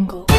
Jungle.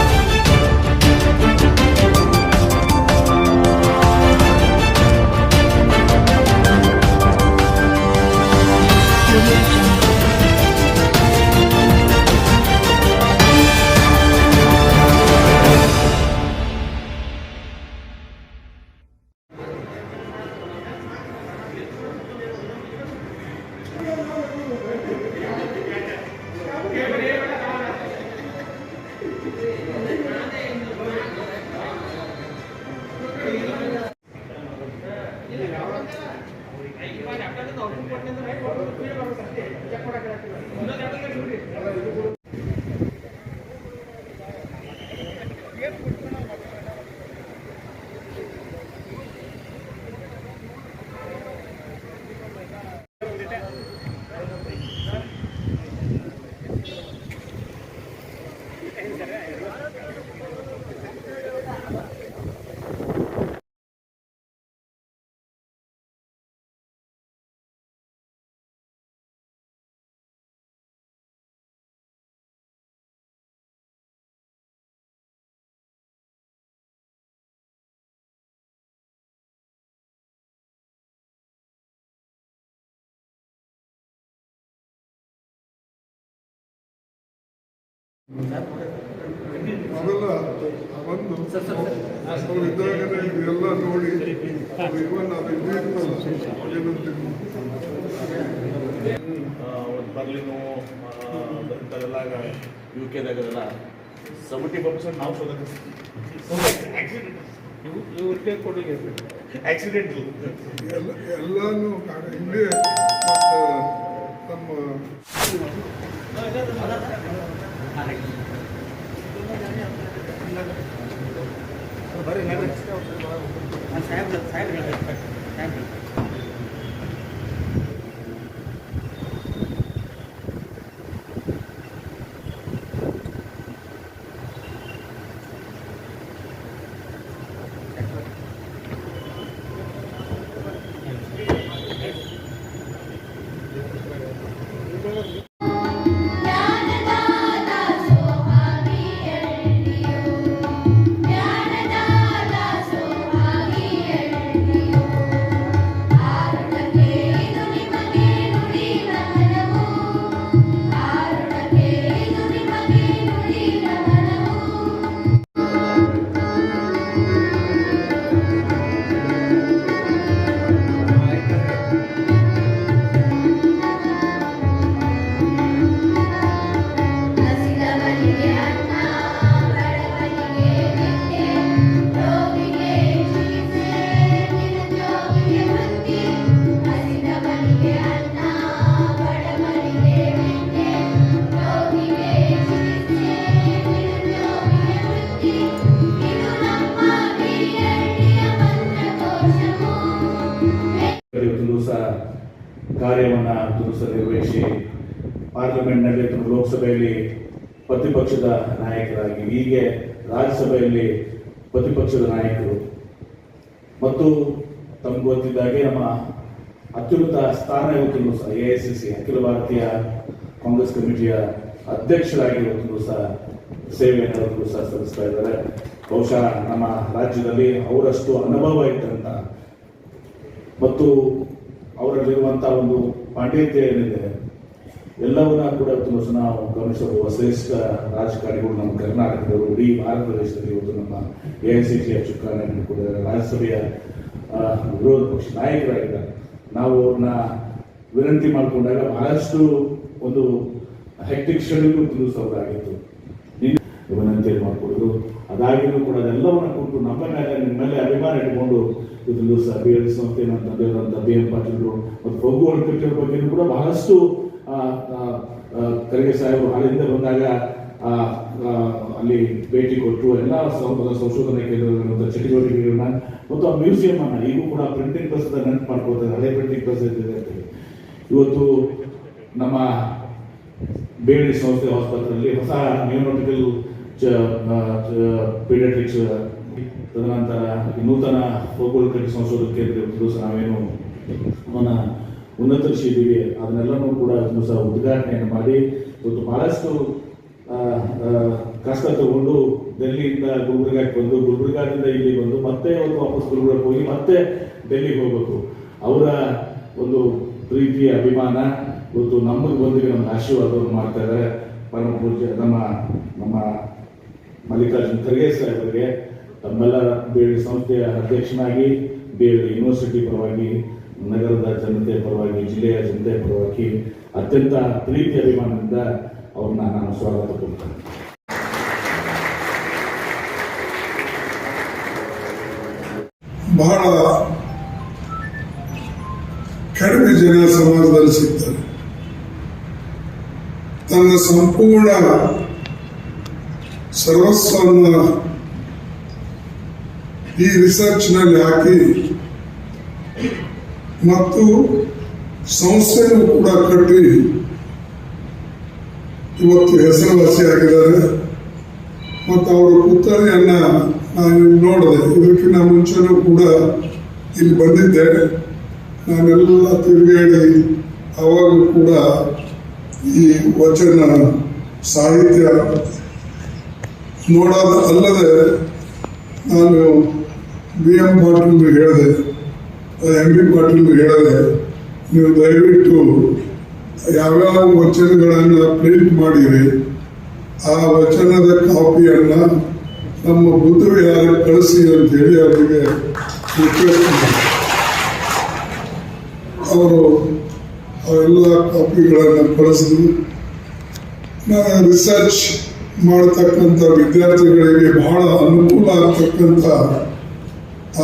ಮೊದಲ ಒಂದು ಅವ್ರು ಇದ್ದಾಗಲೇ ಇದೆಲ್ಲ ನೋಡಿ ಇವನ್ ಅದು ಒಂದು ಬರ್ಲಿನು ಯು ಕೆದಾಗೆಲ್ಲ ಸೆವೆಂಟಿ ಪರ್ಸೆಂಟ್ ನಾವು ಆಕ್ಸಿಡೆಂಟ್ ಎಲ್ಲ ಎಲ್ಲಾನು ಕಾಣ- ಇಲ್ಲಿ ಮತ್ತು ನಮ್ಮ ಜ್ಞಾನದಾತ ಕಾರ್ಯವನ್ನು ದಿವಸ ನಿರ್ವಹಿಸಿ ಪಾರ್ಲಿಮೆಂಟ್ನಲ್ಲಿ ಅಥವಾ ಲೋಕಸಭೆಯಲ್ಲಿ ಪ್ರತಿಪಕ್ಷದ ನಾಯಕರಾಗಿ, ಹೀಗೆ ರಾಜ್ಯಸಭೆಯಲ್ಲಿ ಪ್ರತಿಪಕ್ಷದ ನಾಯಕರು. ಮತ್ತು ತಮ್ಗೆ ಗೊತ್ತಿದ್ದಾಗೆ ನಮ್ಮ ಅತ್ಯುನ್ನತ ಸ್ಥಾನ ಇವತ್ತು ಸಹ ಎ ಐ ಸಿ ಸಿ ಅಖಿಲ ಭಾರತೀಯ ಕಾಂಗ್ರೆಸ್ ಕಮಿಟಿಯ ಅಧ್ಯಕ್ಷರಾಗಿ ಸಹ ಸೇವೆಯನ್ನು ಸಹ ಸಲ್ಲಿಸ್ತಾ ಇದ್ದಾರೆ. ಬಹುಶಃ ನಮ್ಮ ರಾಜ್ಯದಲ್ಲಿ ಅವರಷ್ಟು ಅನುಭವ ಇತ್ತಂತ ಮತ್ತು ಅವರಲ್ಲಿರುವಂತಹ ಒಂದು ಪಾಂಡಿತ್ಯ ಏನಿದೆ, ಎಲ್ಲವನ್ನ ಕೂಡ ದಿವಸ ನಾವು ಗಮನಿಸಬಹುದು. ಶ್ರೇಷ್ಠ ರಾಜಕಾರಣಿಗಳು ನಮ್ಮ ಕರ್ನಾಟಕದವರು, ಇಡೀ ಭಾರತ ದೇಶದಲ್ಲಿ ಇವತ್ತು ನಮ್ಮ ಎ ಐ ಸಿ ಸಿ ಚುಕ್ಕಾಣಿಯನ್ನು ಕೂಡ ರಾಜ್ಯಸಭೆಯ ವಿರೋಧ ಪಕ್ಷ ನಾಯಕರಾಗಿದ್ದಾರೆ. ನಾವು ಅವ್ರನ್ನ ವಿನಂತಿ ಮಾಡಿಕೊಂಡಾಗ ಬಹಳಷ್ಟು ಒಂದು ಹೆಕ್ಟಿಕ್ ಶೆಡ್ಯೂಲ್ ತಿಳಿಸೋದಾಗಿತ್ತು ವಿನಂತಿ ಮಾಡಿಕೊಡೋದು ಅದಾಗಿಯೂ ಕೂಡ ಅದೆಲ್ಲವನ್ನು ಕೊಟ್ಟು ನಮ್ಮ ಮೇಲೆ, ನಿಮ್ಮ ಮೇಲೆ ಅಭಿಮಾನ ಇಟ್ಕೊಂಡು ಇದು ಸಹ ಬಿ ಸಂಸ್ಥೆ ನನ್ನ ತಂದೆಯವರಂತ ಬಿ ಎಂ ಪಾಟೀಲರು ಮತ್ತು ಪಗು ಅಳ್ಕಟ್ಟಿರ ಬಗ್ಗೆಯೂ ಕೂಡ ಬಹಳಷ್ಟು ಖರ್ಗೆ ಸಾಹೇಬರು ಹಾಲಿಂದ ಬಂದಾಗ ಅಲ್ಲಿ ಭೇಟಿ ಕೊಟ್ಟು ಎಲ್ಲ ಸಂಶೋಧನೆ ಸಂಶೋಧನಾ ಕೇಂದ್ರಗಳಿರುವಂಥ ಚಟುವಟಿಕೆಗಳನ್ನ ಮತ್ತು ಆ ಮ್ಯೂಸಿಯಂ ಅನ್ನ ಈಗೂ ಕೂಡ ಪ್ರಿಂಟಿಂಗ್ ಪ್ರೆಸ್ ನೆನಪು ಮಾಡ್ಕೊಳ್ತಾರೆ, ಹಳೆ ಪ್ರಿಂಟಿಂಗ್ ಪ್ರೆಸ್ ಇದೆ ಅಂತ ಹೇಳಿ. ಇವತ್ತು ನಮ್ಮ ಬೇಡಿ ಸಂಸ್ಥೆ ಆಸ್ಪತ್ರೆಯಲ್ಲಿ ಹೊಸ ನ್ಯೂರೋಟಿಕಲ್ ಪೀಡಿಯಾಟ್ರಿಕ್ಸ್ ತದನಂತರ ನೂತನ ಫೋಗೋಲ್ಕಟಿ ಸಂಶೋಧಕ ಕೇಂದ್ರ ಇವತ್ತು ಸಹ ನಾವೇನು ಅವನ ಉನ್ನತರಿಸಿದ್ದೀವಿ ಅದನ್ನೆಲ್ಲನೂ ಕೂಡ ಇವತ್ತು ಸಹ ಉದ್ಘಾಟನೆಯನ್ನು ಮಾಡಿ, ಇವತ್ತು ಬಹಳಷ್ಟು ಕಷ್ಟ ತಗೊಂಡು ಡೆಲ್ಲಿಯಿಂದ ಗುಲ್ಬರ್ಗಾಕ್ಕೆ ಬಂದು, ಗುಲ್ಬರ್ಗಾದಿಂದ ಇಲ್ಲಿ ಬಂದು, ಮತ್ತೆ ಒಂದು ವಾಪಸ್ ಗುಲ್ಬರ್ಗಕ್ಕೆ ಹೋಗಿ ಮತ್ತೆ ಡೆಲ್ಲಿಗೆ ಹೋಗಬೇಕು. ಅವರ ಒಂದು ಪ್ರೀತಿ, ಅಭಿಮಾನ, ಇವತ್ತು ನಮಗೆ ಬಂದಿಗೆ ನಮ್ಮ ಆಶೀರ್ವಾದವನ್ನು ಮಾಡ್ತಾ ಇದ್ದಾರೆ. ಪರಮ ಪೂಜೆ ನಮ್ಮ ನಮ್ಮ ಮಲ್ಲಿಕಾರ್ಜುನ್ ಖರ್ಗೆ ಅವರಿಗೆ ತಮ್ಮೆಲ್ಲ ಬೇರೆ ಸಂಸ್ಥೆಯ ಅಧ್ಯಕ್ಷನಾಗಿ, ಬೇರೆ ಯೂನಿವರ್ಸಿಟಿ ಪರವಾಗಿ, ನಗರದ ಜನತೆ ಪರವಾಗಿ, ಜಿಲ್ಲೆಯ ಜನತೆ ಪರವಾಗಿ ಅತ್ಯಂತ ಪ್ರೀತಿ ಅಭಿಮಾನದಿಂದ ಅವ್ರನ್ನ ನಾನು ಸ್ವಾಗತ ಕೊಡ್ತೇನೆ. ಬಹಳ ಕಡಿಮೆ ಜನ ಸಮಾಜದಲ್ಲಿ ಸಿಗ್ತಾರೆ. ತನ್ನ ಸಂಪೂರ್ಣ ಸರ್ವಸ್ವನ್ನ ಈ ರಿಸರ್ಚ್ನಲ್ಲಿ ಹಾಕಿ ಮತ್ತು ಸಂಸ್ಥೆಯನ್ನು ಕೂಡ ಕಟ್ಟಿ ಇವತ್ತು ಹೆಸರುವಾಸಿಯಾಗಿದ್ದಾರೆ. ಮತ್ತು ಅವರ ಪುತ್ಥಳಿಯನ್ನ ನಾನು ನೋಡಿದೆ. ಇದಕ್ಕಿಂತ ಮುಂಚೆನೂ ಕೂಡ ಇಲ್ಲಿ ಬಂದಿದ್ದೆ. ನಾನೆಲ್ಲ ತಿರುಗಾಡಿ ಅವಾಗೂ ಕೂಡ ಈ ವಚನ ಸಾಹಿತ್ಯ ನೋಡೋದು ಅಲ್ಲದೆ ನಾನು ಬಿ ಎಂ ಪಾಟೀಲ್ ಹೇಳಿದೆ ಎಂ ಬಿ ಪಾಟೀಲ್ ಹೇಳಿದೆ, ನೀವು ದಯವಿಟ್ಟು ಯಾವ್ಯಾವ ವಚನಗಳನ್ನು ಪ್ರಿಂಟ್ ಮಾಡಿರಿ, ಆ ವಚನದ ಕಾಪಿಯನ್ನು ನಮ್ಮ ಬುದ್ಧ ಯಾರು ಕಳಿಸಿ ಅಂತ ಹೇಳಿ ಅವರಿಗೆ ರಿಕ್ವೆಸ್ಟ್ ಮಾಡಿ ಅವರು ಅವೆಲ್ಲ ಕಾಪಿಗಳನ್ನು ಕಳಿಸಿದ್ರು. ನಾನು ರಿಸರ್ಚ್ ಮಾಡತಕ್ಕಂಥ ವಿದ್ಯಾರ್ಥಿಗಳಿಗೆ ಬಹಳ ಅನುಕೂಲ ಆಗ್ತಕ್ಕಂಥ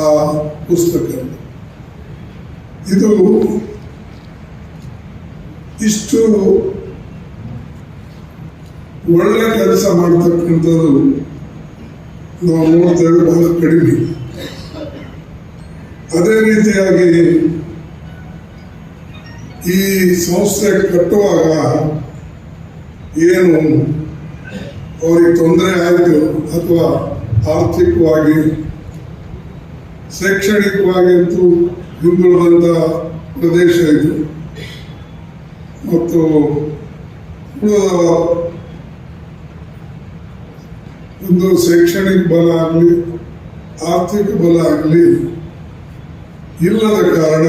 ಆ ಪುಸ್ತಕ. ಇದು ಇಷ್ಟು ಒಳ್ಳೆ ಕೆಲಸ ಮಾಡ್ತಕ್ಕಂಥದ್ದು ನಾವು ನೋಡ್ತೇವೆ ಬಹಳ ಕಡಿಮೆ. ಅದೇ ರೀತಿಯಾಗಿ ಈ ಸಂಸ್ಥೆ ಕಟ್ಟುವಾಗ ಏನು ಅವರಿಗೆ ತೊಂದರೆ ಆಯಿತು ಅಥವಾ ಆರ್ಥಿಕವಾಗಿ, ಶೈಕ್ಷಣಿಕವಾಗಿ ಅಂತೂ ಹಿಂದುಳಿದಂಥ ಪ್ರದೇಶ ಇದು. ಮತ್ತು ಒಂದು ಶೈಕ್ಷಣಿಕ ಬಲ ಆಗಲಿ, ಆರ್ಥಿಕ ಬಲ ಆಗಲಿ ಇಲ್ಲದ ಕಾರಣ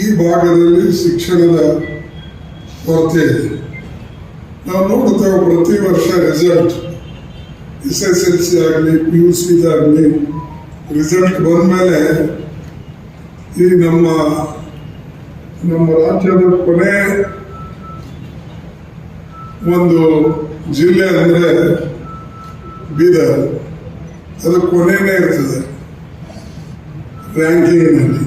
ಈ ಭಾಗದಲ್ಲಿ ಶಿಕ್ಷಣದ ಕೊರತೆ ಇದೆ. ನಾವು ನೋಡುತ್ತೇವೆ ಪ್ರತಿ ವರ್ಷ result S S L C ಆಗಲಿ ಪಿ ಯು ಸಿದಾಗಲಿ ರಿಸಲ್ಟ್ ಬಂದಮೇಲೆ ಈ ನಮ್ಮ ನಮ್ಮ ರಾಜ್ಯದ ಕೊನೆ ಒಂದು ಜಿಲ್ಲೆ ಅಂದರೆ ಬೀದರ್ ಅದು ಕೊನೆಯೇ ಇರ್ತದೆ ರ್ಯಾಂಕಿಂಗ್ನಲ್ಲಿ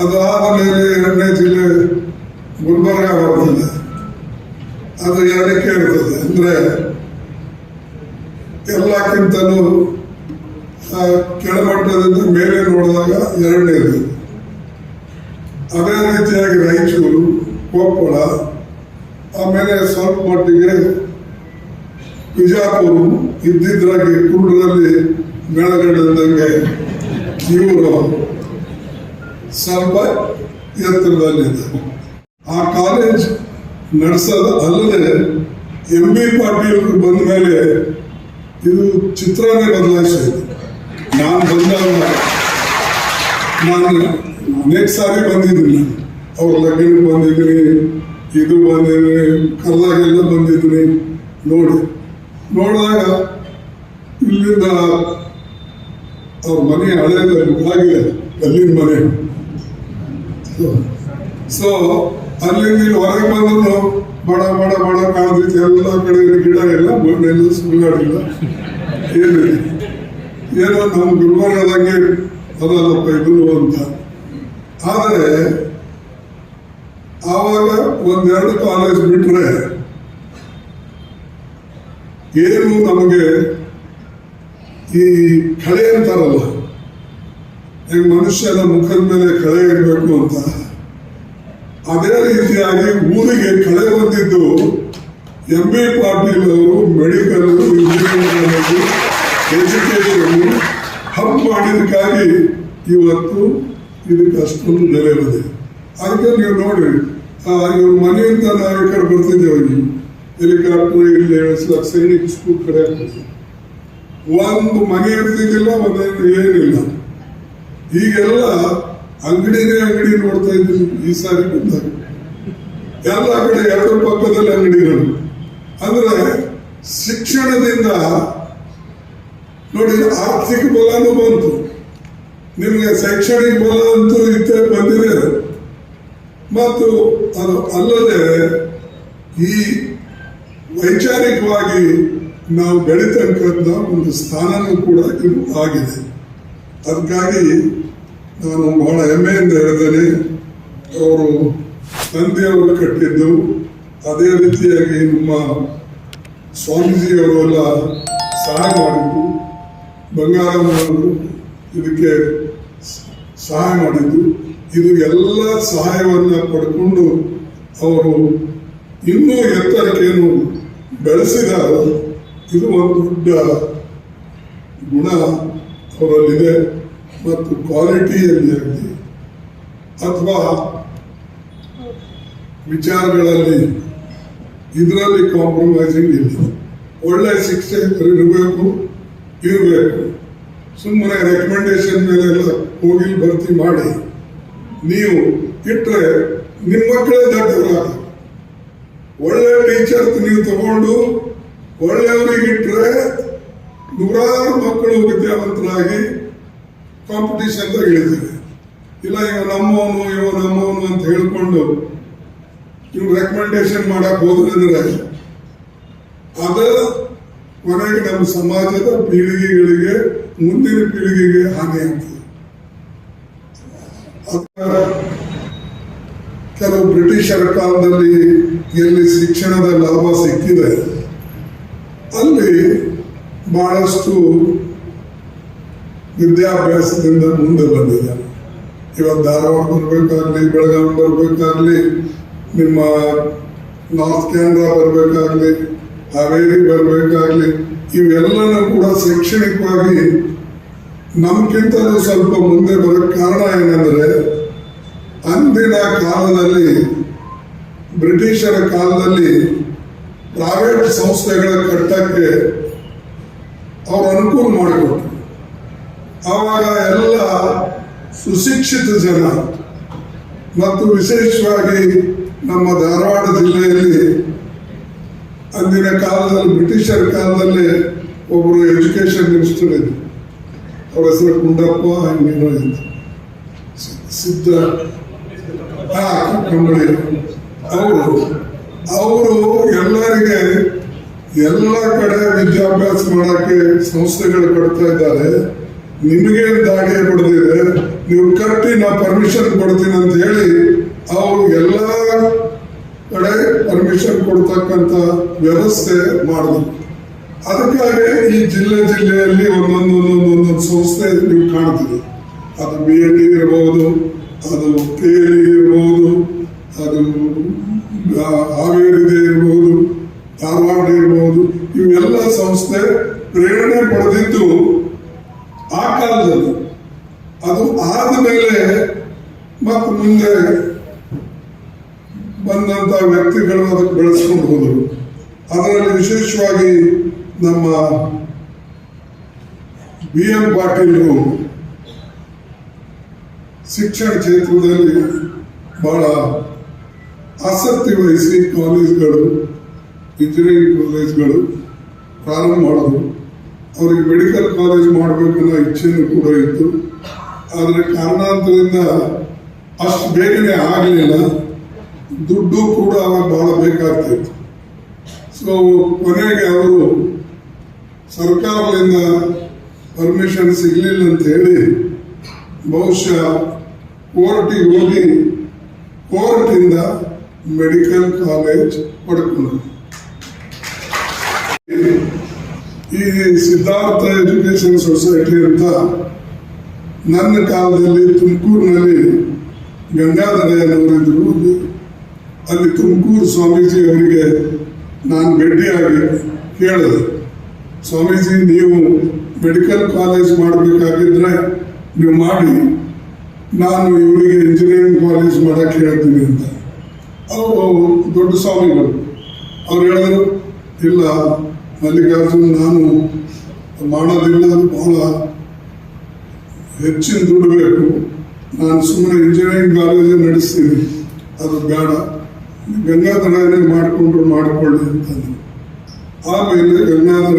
ಅದು ಆದ ಮೇಲೆ ಎರಡನೇ ಜಿಲ್ಲೆ ಗುಲ್ಬರ್ಗ ಬರ್ತದೆ ಅದು ಎರಡಕ್ಕೆ ಇರ್ತದೆ ಅಂದರೆ ಎಲ್ಲಕ್ಕಿಂತಲೂ ಕೆಳಮಟ್ಟದಿಂದ ಮೇಲೆ ನೋಡಿದಾಗ ಎರಡನೇದು. ಅದೇ ರೀತಿಯಾಗಿ ರಾಯಚೂರು, ಕೊಪ್ಪಳ, ಆಮೇಲೆ ಸ್ವಲ್ಪ ಮಟ್ಟಿಗೆ ಬಿಜಾಪುರ ಇದ್ದಿದ್ರಾಗಿ ಕುರುಡರಲ್ಲಿ ಮೇಳಗಡೆದಂಗೆ ಇವರು ಸ್ವಲ್ಪ ಎತ್ತರದಲ್ಲಿದೆ ಆ ಕಾಲೇಜ್ ನಡೆಸೋದು ಅಲ್ಲದೆ ಎಂ ಬಿ ಪಾಟೀಲ್ ಬಂದ ಮೇಲೆ ಇದು ಚಿತ್ರನೇ ಬದಲಾಯಿಸಿದೆ ನಾನು ಬಂದಾಗ ನಾನು ಅನೇಕ ಸಾರಿ ಬಂದಿದ್ದೀನಿ. ಅವ್ರ ಲಗ್ನ ಬಂದಿದ್ದೀನಿ, ಇದು ಬಂದಿದ್ದೀನಿ, ಕಲ್ಲಾಗೆಲ್ಲ ಬಂದಿದ್ದೀನಿ. ನೋಡಿ, ನೋಡಿದಾಗ ಇಲ್ಲಿಂದ ಅವ್ರ ಮನೆ ಹಳೆಯದ ಆಗಿದೆ, ಅಲ್ಲಿನ ಮನೆ. ಸೊ ಅಲ್ಲಿಂದ ಇಲ್ಲಿ ಹೊರಗೆ ಬಂದ್ರು ಬಡ ಬಡ ಬಡ ಕಾಣ್ತೈತಿ ಎಲ್ಲ ಕಡೆ ಗಿಡ ಇಲ್ಲ ಮಣ್ಣೆಲ್ಲ ಸುಳ್ಳಾಡಿಲ್ಲ ಏನು ಏನೋ ನಮ್ಮ ಗುಲ್ಬರ್ಗದಂಗೆ ಅದಲ್ಲಪ್ಪ ಇದು ಅಂತ. ಆದರೆ, ಆವಾಗ ಒಂದೆರಡು ಕಾಲೇಜ್ ಬಿಟ್ರೆ ಏನು ನಮಗೆ ಈ ಕಳೆ ಅಂತಾರಲ್ಲ ಮನುಷ್ಯನ ಮುಖದ ಮೇಲೆ ಕಳೆ ಇರಬೇಕು ಅಂತ. ಅದೇ ರೀತಿಯಾಗಿ ಊರಿಗೆ ಕಳೆ ಬಂದಿದ್ದು ಎಂ ಬಿ ಪಾಟೀಲ್ ಅವರು ಮೆಡಿಕಲ್ ಇಂಜಿನಿಯರಿಂಗ್ ಎಜುಕೇಶನ್ ಹಬ್ ಮಾಡಿದಕ್ಕಾಗಿ ಇವತ್ತು ಇದಕ್ಕೆ ಅಷ್ಟೊಂದು ಬೆಲೆ ಬಂದಿದೆ. ಅದಕ್ಕೆ ನೀವು ನೋಡಿ ಇವ್ರ ಮನೆಯಿಂದ ನಾವು ಈ ಕಡೆ ಬರ್ತಿದ್ದೇವೆ ಹೆಲಿಕಾಪ್ಟರ್ ಇಲ್ಲಿ ಇಳಿಸ್ಲಕ್ ಸೈನಿಕ್ ಸ್ಕೂಲ್ ಕಡೆ. ಒಂದು ಮನೆ ಇರ್ತಿದ್ದಿಲ್ಲ ಒಂದೇನು ಏನಿಲ್ಲ. ಈಗೆಲ್ಲ ಅಂಗಡಿನೇ ಅಂಗಡಿ ನೋಡ್ತಾ ಇದ್ದೀನಿ ಈ ಸಾರಿ ಬಂದಾಗ ಎಲ್ಲ ಕಡೆ ಎರಡು ಪಕ್ಕದಲ್ಲಿ ಅಂಗಡಿಗಳು ಅಂದ್ರೆ ಶಿಕ್ಷಣದಿಂದ ನೋಡಿ, ಆರ್ಥಿಕ ಬಲನೂ ಬಂತು. ನಿಮಗೆ ಶೈಕ್ಷಣಿಕ ಬಲ ಅಂತೂ ಇತ್ತೆ ಬಂದಿದೆ. ಮತ್ತು ಅದು ಅಲ್ಲದೆ ಈ ವೈಚಾರಿಕವಾಗಿ ನಾವು ಬೆಳೀತಕ್ಕಂಥ ಒಂದು ಸ್ಥಾನನೂ ಕೂಡ ಇದು ಆಗಿದೆ. ಅದಕ್ಕಾಗಿ ನಾನು ಬಹಳ ಹೆಮ್ಮೆಯಿಂದ ಹೇಳಿದ್ದೇನೆ ಅವರು ತಂದೆಯವರು ಕಟ್ಟಿದ್ದು ಅದೇ ರೀತಿಯಾಗಿ ನಮ್ಮ ಸ್ವಾಮೀಜಿಯವರು ಎಲ್ಲ ಸಹಾಯ ಮಾಡಿದ್ದು, ಬಂಗಾರಮ್ಮನವರು ಇದಕ್ಕೆ ಸಹಾಯ ಮಾಡಿದ್ದು, ಇದು ಎಲ್ಲ ಸಹಾಯವನ್ನು ಪಡ್ಕೊಂಡು ಅವರು ಇನ್ನೂ ಎತ್ತರಕ್ಕೇನು ಬೆಳೆಸಿದಾರೋ, ಇದು ಒಂದು ದೊಡ್ಡ ಗುಣ ಅವರಲ್ಲಿದೆ. ಮತ್ತು ಕ್ವಾಲಿಟಿಯಲ್ಲಿರಲಿ ಅಥವಾ ವಿಚಾರಗಳಲ್ಲಿ ಇದರಲ್ಲಿ ಕಾಂಪ್ರಮೈಸಿಂಗ್ ಇಲ್ಲ. ಒಳ್ಳೆ ಶಿಕ್ಷೆ ಇರಬೇಕು ಇರಬೇಕು. ಸುಮ್ಮನೆ ರೆಕಮೆಂಡೇಶನ್ ಮೇಲೆಲ್ಲ ಹೋಗಿ ಭರ್ತಿ ಮಾಡಿ. ನೀವು ಇಟ್ಟರೆ ನಿಮ್ಮ ಮಕ್ಕಳೇ ದೊಡ್ಡವರಾಗ ಒಳ್ಳೆ ಟೀಚರ್ ನೀವು ತಗೊಂಡು ಒಳ್ಳೆಯವರಿಗೆ ಇಟ್ಟರೆ ನೂರಾರು ಮಕ್ಕಳು ವಿದ್ಯಾವಂತರಾಗಿ ಕಾಂಪಿಟೇಷನ್ದಾಗ ಹೇಳಿದ್ದಾರೆ. ಇಲ್ಲ ಇವ ನಮ್ಮವನು ಇವ ನಮ್ಮವನು ಅಂತ ಹೇಳ್ಕೊಂಡು ಇವ್ ರೆಕಮೆಂಡೇಶನ್ ಮಾಡಕ್ ಹೋದ್ರೆ ಅದ ಕೊನೆಗೆ ನಮ್ಮ ಸಮಾಜದ ಪೀಳಿಗೆಗಳಿಗೆ, ಮುಂದಿನ ಪೀಳಿಗೆಗೆ ಹಾನಿ ಆಗ್ತದೆ. ಅದ ಕೆಲವು ಬ್ರಿಟಿಷರ ಕಾಲದಲ್ಲಿ ಎಲ್ಲಿ ಶಿಕ್ಷಣದ ಲಾಭ ಸಿಕ್ಕಿದೆ, ಅಲ್ಲಿ ಬಹಳಷ್ಟು ವಿದ್ಯಾಭ್ಯಾಸದಿಂದ ಮುಂದೆ ಬಂದಿದ್ದಾನೆ ಇವತ್ತು ಧಾರವಾಡ ಬರ್ಬೇಕಾಗ್ಲಿ, ಬೆಳಗಾವಿ ಬರ್ಬೇಕಾಗ್ಲಿ, ನಿಮ್ಮ ನಾರ್ತ್ ಕೇಂದ್ರ ಬರ್ಬೇಕಾಗ್ಲಿ ಹಾವೇರಿ ಬರ್ಬೇಕಾಗ್ಲಿ, ಇವೆಲ್ಲನೂ ಕೂಡ ಶೈಕ್ಷಣಿಕವಾಗಿ ನಮ್ಗಿಂತಲೂ ಸ್ವಲ್ಪ ಮುಂದೆ ಬರೋಕ್ಕೆ ಕಾರಣ ಏನಂದ್ರೆ, ಅಂದಿನ ಕಾಲದಲ್ಲಿ ಬ್ರಿಟಿಷರ ಕಾಲದಲ್ಲಿ ಪ್ರೈವೇಟ್ ಸಂಸ್ಥೆಗಳ ಕಟ್ಟಕ್ಕೆ ಅವರು ಅನುಕೂಲ ಮಾಡಿಕೊಟ್ರು. ಆವಾಗ ಎಲ್ಲ ಸುಶಿಕ್ಷಿತ ಜನ ಮತ್ತು ವಿಶೇಷವಾಗಿ ನಮ್ಮ ಧಾರವಾಡ ಜಿಲ್ಲೆಯಲ್ಲಿ ಅಂದಿನ ಕಾಲದಲ್ಲಿ ಬ್ರಿಟಿಷರ ಕಾಲದಲ್ಲಿ ಒಬ್ಬರು ಎಜುಕೇಶನ್ ಮಿನಿಸ್ಟರ್ ಇದ್ದರು ಅವರ ಹೆಸರು ಕುಂಡಪ್ಪ ಹಂಗೇನೋ ಇತ್ತು ಸಿದ್ಧ ಅವರು ಅವರು ಎಲ್ಲರಿಗೆ ಎಲ್ಲ ಕಡೆ ವಿದ್ಯಾಭ್ಯಾಸ ಮಾಡೋಕ್ಕೆ ಸಂಸ್ಥೆಗಳು ಕೊಡ್ತಾ ಇದ್ದಾರೆ. ನಿಮಗೆ ದಾಡಿ ಬಿಡದಿದೆ ನೀವು ಕಟ್ಟಿ ನಾ ಪರ್ಮಿಷನ್ ಕೊಡ್ತೀನಿ ಅಂತ ಹೇಳಿ ಅವರು ಎಲ್ಲ ಕಡೆ ಪರ್ಮಿಷನ್ ಕೊಡ್ತಕ್ಕಂಥ ವ್ಯವಸ್ಥೆ ಮಾಡಿದ್ರು. ಅದಕ್ಕಾಗಿ ಈ ಜಿಲ್ಲೆ ಜಿಲ್ಲೆಯಲ್ಲಿ ಒಂದೊಂದು ಒಂದೊಂದು ಒಂದೊಂದು ಸಂಸ್ಥೆ ನೀವು ಕಾಣ್ತೀವಿ ಅದು ಬಿ ಎಲ್ ಡಿ ಇರ್ಬೋದು, ಅದು ಕೆ ಎಲ್ ಇರ್ಬೋದು, ಅದು ಹಾವೇರಿದೆ ಇರ್ಬೋದು, ಧಾರವಾಡ ಇರ್ಬೋದು, ಇವೆಲ್ಲ ಸಂಸ್ಥೆ ಪ್ರೇರಣೆ ಪಡೆದಿದ್ದು ಆ ಕಾಲದಲ್ಲಿ ಅದು ಆದ ಮೇಲೆ ಮತ್ತು ಮುಂದೆ ಬಂದಂತ ವ್ಯಕ್ತಿಗಳು ಅದಕ್ಕೆ ಬೆಳೆಸ್ಕೊಂಡು ಹೋದರು. ಅದರಲ್ಲಿ ವಿಶೇಷವಾಗಿ ನಮ್ಮ ಬಿ ಎಂ ಪಾಟೀಲ್ರು ಶಿಕ್ಷಣ ಕ್ಷೇತ್ರದಲ್ಲಿ ಬಹಳ ಆಸಕ್ತಿ ವಹಿಸಿ ಕಾಲೇಜ್ಗಳು, ಇಂಜಿನಿಯರಿಂಗ್ ಕಾಲೇಜ್ಗಳು ಪ್ರಾರಂಭ ಮಾಡಿದ್ರು. ಅವ್ರಿಗೆ ಮೆಡಿಕಲ್ ಕಾಲೇಜ್ ಮಾಡಬೇಕು ಅನ್ನೋ ಇಚ್ಛೆಯೂ ಕೂಡ ಇತ್ತು. ಆದರೆ ಕಾರಣಾಂತರದಿಂದ ಅಷ್ಟು ಬೇಗನೆ ಆಗಲಿಲ್ಲ. ದುಡ್ಡು ಕೂಡ ಅವಾಗ ಬಹಳ ಬೇಕಾಗ್ತಿತ್ತು ಸೊ ಕೊನೆಗೆ ಅವರು ಸರ್ಕಾರದಿಂದ ಪರ್ಮಿಷನ್ ಸಿಗಲಿಲ್ಲ ಅಂತ ಹೇಳಿ ಬಹುಶಃ ಕೋರ್ಟಿಗೆ ಹೋಗಿ ಕೋರ್ಟಿಂದ ಮೆಡಿಕಲ್ ಕಾಲೇಜ್ ಪಡ್ಕೊಂಡ್ರು. ಈ ಸಿದ್ಧಾರ್ಥ ಎಜುಕೇಶನ್ ಸೊಸೈಟಿ ಅಂತ ನನ್ನ ಕಾಲದಲ್ಲಿ ತುಮಕೂರಿನಲ್ಲಿ ಗಂಗಾಧರಯ್ಯನವರಿದ್ದರು ಅಲ್ಲಿ ತುಮಕೂರು ಸ್ವಾಮೀಜಿ ಅವರಿಗೆ ನಾನು ಭೇಟಿಯಾಗಿ ಕೇಳಿದೆ ಸ್ವಾಮೀಜಿ, ನೀವು ಮೆಡಿಕಲ್ ಕಾಲೇಜ್ ಮಾಡಬೇಕಾಗಿದ್ರೆ ನೀವು ಮಾಡಿ, ನಾನು ಇವರಿಗೆ ಇಂಜಿನಿಯರಿಂಗ್ ಕಾಲೇಜ್ ಮಾಡಕ್ಕೆ ಹೇಳ್ತೀನಿ ಅಂತ. ಅವರು ದೊಡ್ಡ ಸ್ವಾಮಿಗಳು. ಅವ್ರು ಹೇಳಿದ್ರು, ಇಲ್ಲ ಮಲ್ಲಿಕಾರ್ಜುನ್, ನಾನು ಮಾಡೋದಿಲ್ಲ ಅದು ಬಹಳ ಹೆಚ್ಚಿನ ದುಡ್ಡು ಬೇಕು ನಾನು ಸುಮ್ಮನೆ ಇಂಜಿನಿಯರಿಂಗ್ ಕಾಲೇಜ್ ನಡೆಸ್ತೀನಿ. ಅದು ಬೇಡ. ಗಂಗಾಧರ ಮಾಡಿಕೊಂಡ್ರು ಮಾಡಿಕೊಳ್ಳಿ ಅಂತಂದ್ರು. ಆಮೇಲೆ ಗಂಗಾಧರ